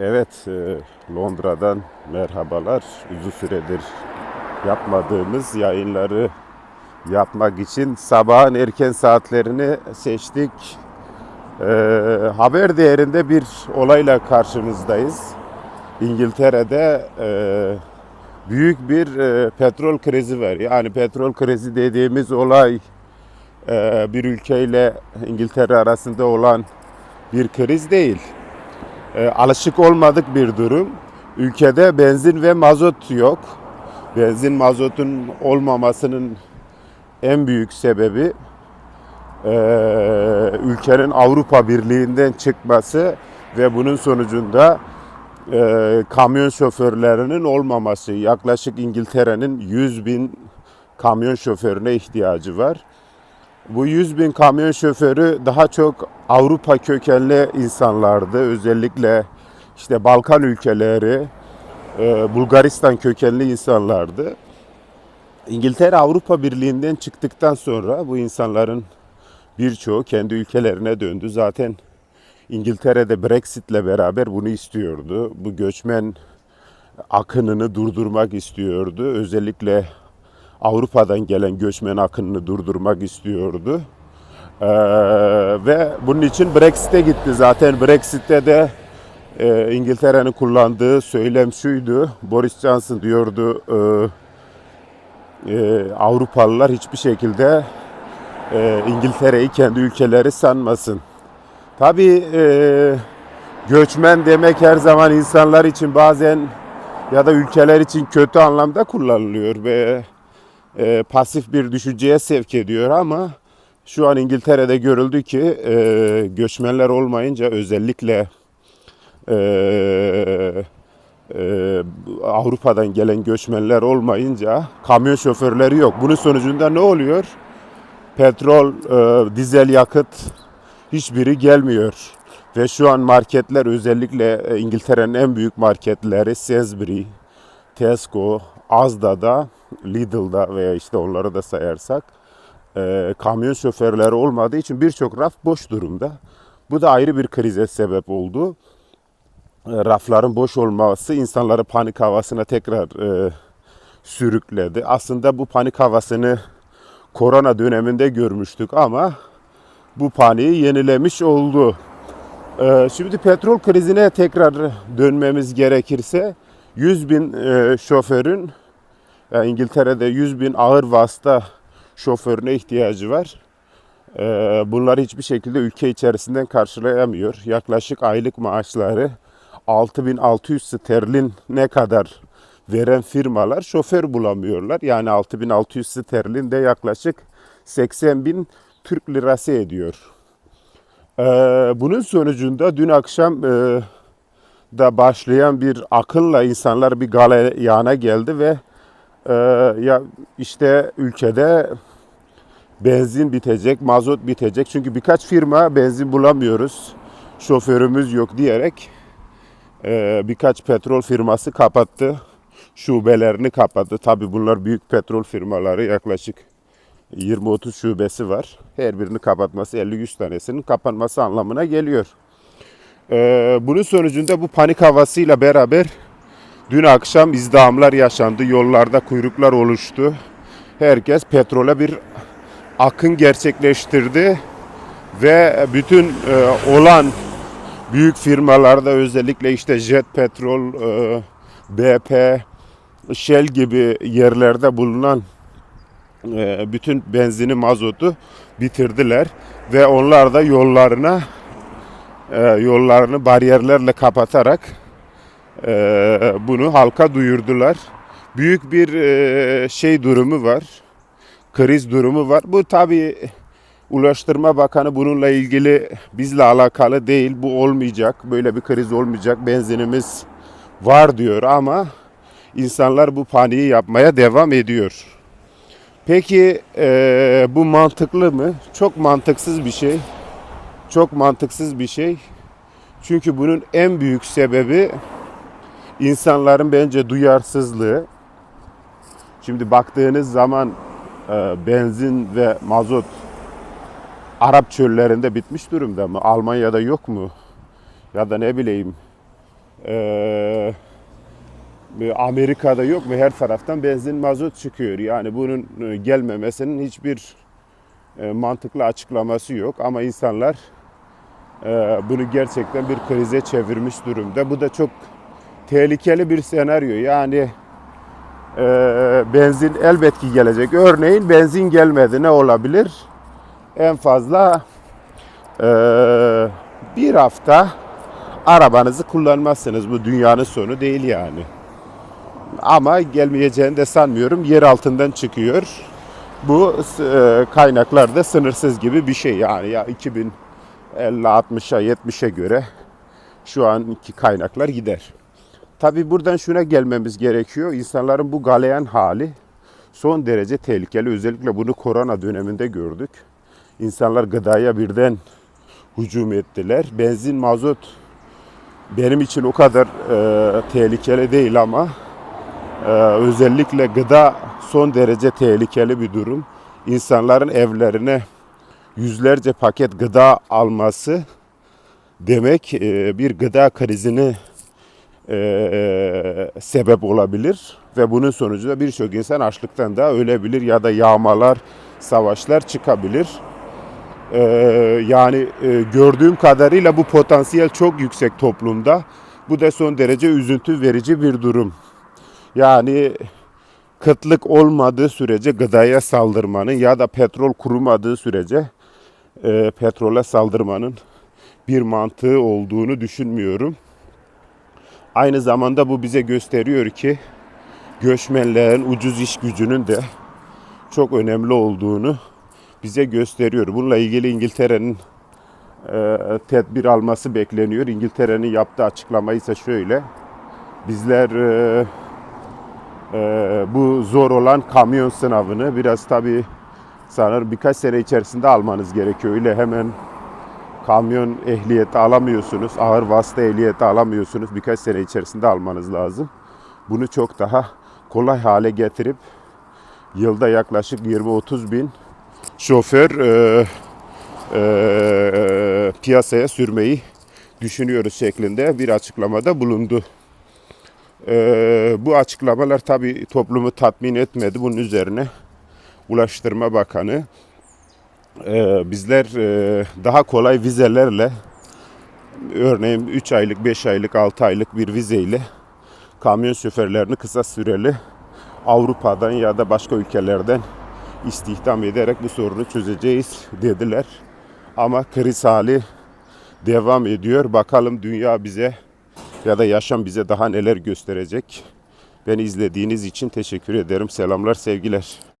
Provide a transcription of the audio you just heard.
Evet, e, Londra'dan merhabalar. Uzun süredir yapmadığımız yayınları yapmak için sabahın erken saatlerini seçtik. E, haber değerinde bir olayla karşınızdayız. İngiltere'de e, büyük bir e, petrol krizi var. Yani petrol krizi dediğimiz olay e, bir ülkeyle İngiltere arasında olan bir kriz değil e, alışık olmadık bir durum. Ülkede benzin ve mazot yok. Benzin mazotun olmamasının en büyük sebebi e, ülkenin Avrupa Birliği'nden çıkması ve bunun sonucunda e, kamyon şoförlerinin olmaması. Yaklaşık İngiltere'nin 100 bin kamyon şoförüne ihtiyacı var. Bu 100 bin kamyon şoförü daha çok Avrupa kökenli insanlardı. Özellikle işte Balkan ülkeleri, e, Bulgaristan kökenli insanlardı. İngiltere Avrupa Birliği'nden çıktıktan sonra bu insanların birçoğu kendi ülkelerine döndü. Zaten İngiltere'de Brexit'le beraber bunu istiyordu. Bu göçmen akınını durdurmak istiyordu. Özellikle Avrupa'dan gelen göçmen akınını durdurmak istiyordu. Ee, ve bunun için Brexit'e gitti. Zaten Brexit'te de e, İngiltere'nin kullandığı söylem şuydu. Boris Johnson diyordu e, e, Avrupalılar hiçbir şekilde e, İngiltere'yi kendi ülkeleri sanmasın. Tabii e, göçmen demek her zaman insanlar için bazen ya da ülkeler için kötü anlamda kullanılıyor ve e, pasif bir düşünceye sevk ediyor ama şu an İngiltere'de görüldü ki e, göçmenler olmayınca özellikle e, e, Avrupa'dan gelen göçmenler olmayınca kamyon şoförleri yok. Bunun sonucunda ne oluyor? Petrol, e, dizel yakıt hiçbiri gelmiyor. Ve şu an marketler özellikle e, İngiltere'nin en büyük marketleri Sainsbury, Tesco, Asda'da, Lidl'da veya işte onları da sayarsak e, kamyon şoförleri olmadığı için birçok raf boş durumda. Bu da ayrı bir krize sebep oldu. E, rafların boş olması insanları panik havasına tekrar e, sürükledi. Aslında bu panik havasını korona döneminde görmüştük ama bu paniği yenilemiş oldu. E, şimdi petrol krizine tekrar dönmemiz gerekirse 100 bin e, şoförün yani İngiltere'de 100 bin ağır vasıta şoförüne ihtiyacı var. E, bunları hiçbir şekilde ülke içerisinden karşılayamıyor. Yaklaşık aylık maaşları 6600 sterlin ne kadar veren firmalar şoför bulamıyorlar. Yani 6600 sterlin de yaklaşık 80 bin Türk lirası ediyor. Ee, bunun sonucunda dün akşam e, da başlayan bir akılla insanlar bir galeyana geldi ve e, ya işte ülkede benzin bitecek, mazot bitecek. Çünkü birkaç firma benzin bulamıyoruz, şoförümüz yok diyerek e, birkaç petrol firması kapattı. Şubelerini kapattı. Tabi bunlar büyük petrol firmaları yaklaşık 20-30 şubesi var. Her birini kapatması 50-100 tanesinin kapanması anlamına geliyor. Ee, bunun sonucunda bu panik havasıyla beraber dün akşam izdihamlar yaşandı. Yollarda kuyruklar oluştu. Herkes petrole bir akın gerçekleştirdi ve bütün e, olan büyük firmalarda özellikle işte Jet Petrol, e, BP, Shell gibi yerlerde bulunan e, bütün benzini, mazotu bitirdiler ve onlar da yollarına e, yollarını bariyerlerle kapatarak e, bunu halka duyurdular. Büyük bir e, şey durumu var. Kriz durumu var. Bu tabi Ulaştırma Bakanı bununla ilgili bizle alakalı değil. Bu olmayacak. Böyle bir kriz olmayacak. Benzinimiz var diyor ama insanlar bu paniği yapmaya devam ediyor. Peki e, bu mantıklı mı? Çok mantıksız bir şey. Çok mantıksız bir şey. Çünkü bunun en büyük sebebi insanların bence duyarsızlığı. Şimdi baktığınız zaman e, benzin ve mazot Arap çöllerinde bitmiş durumda mı? Almanya'da yok mu? Ya da ne bileyim Ee, Amerika'da yok mu her taraftan benzin mazot çıkıyor. Yani bunun e, gelmemesinin hiçbir e, mantıklı açıklaması yok. Ama insanlar e, bunu gerçekten bir krize çevirmiş durumda. Bu da çok tehlikeli bir senaryo. Yani e, benzin elbet ki gelecek. Örneğin benzin gelmedi ne olabilir? En fazla e, bir hafta arabanızı kullanmazsınız. Bu dünyanın sonu değil yani. Ama gelmeyeceğini de sanmıyorum. Yer altından çıkıyor. Bu e, kaynaklarda sınırsız gibi bir şey yani ya 2050 60'a 70'e göre şu anki kaynaklar gider. Tabi buradan şuna gelmemiz gerekiyor. İnsanların bu galeyan hali son derece tehlikeli. Özellikle bunu korona döneminde gördük. İnsanlar gıdaya birden hücum ettiler. Benzin, mazot benim için o kadar e, tehlikeli değil ama e, özellikle gıda son derece tehlikeli bir durum. İnsanların evlerine yüzlerce paket gıda alması demek e, bir gıda krizini e, sebep olabilir ve bunun sonucunda birçok insan açlıktan da ölebilir ya da yağmalar, savaşlar çıkabilir. E, yani e, gördüğüm kadarıyla bu potansiyel çok yüksek toplumda. Bu da son derece üzüntü verici bir durum. Yani kıtlık olmadığı sürece gıdaya saldırmanın ya da petrol kurumadığı sürece e, petrole saldırmanın bir mantığı olduğunu düşünmüyorum. Aynı zamanda bu bize gösteriyor ki göçmenlerin ucuz iş gücünün de çok önemli olduğunu bize gösteriyor. Bununla ilgili İngiltere'nin e, tedbir alması bekleniyor. İngiltere'nin yaptığı açıklama ise şöyle. Bizler e, e, bu zor olan kamyon sınavını biraz tabii sanırım birkaç sene içerisinde almanız gerekiyor. Öyle hemen kamyon ehliyeti alamıyorsunuz, ağır vasıta ehliyeti alamıyorsunuz. Birkaç sene içerisinde almanız lazım. Bunu çok daha kolay hale getirip yılda yaklaşık 20-30 bin şoför e, e, piyasaya sürmeyi düşünüyoruz şeklinde bir açıklamada bulundu. E, bu açıklamalar tabii toplumu tatmin etmedi. Bunun üzerine Ulaştırma Bakanı e, bizler e, daha kolay vizelerle örneğin 3 aylık, 5 aylık, 6 aylık bir vizeyle kamyon şoförlerini kısa süreli Avrupa'dan ya da başka ülkelerden istihdam ederek bu sorunu çözeceğiz dediler. Ama kriz hali devam ediyor. Bakalım dünya bize ya da yaşam bize daha neler gösterecek. Beni izlediğiniz için teşekkür ederim. Selamlar, sevgiler.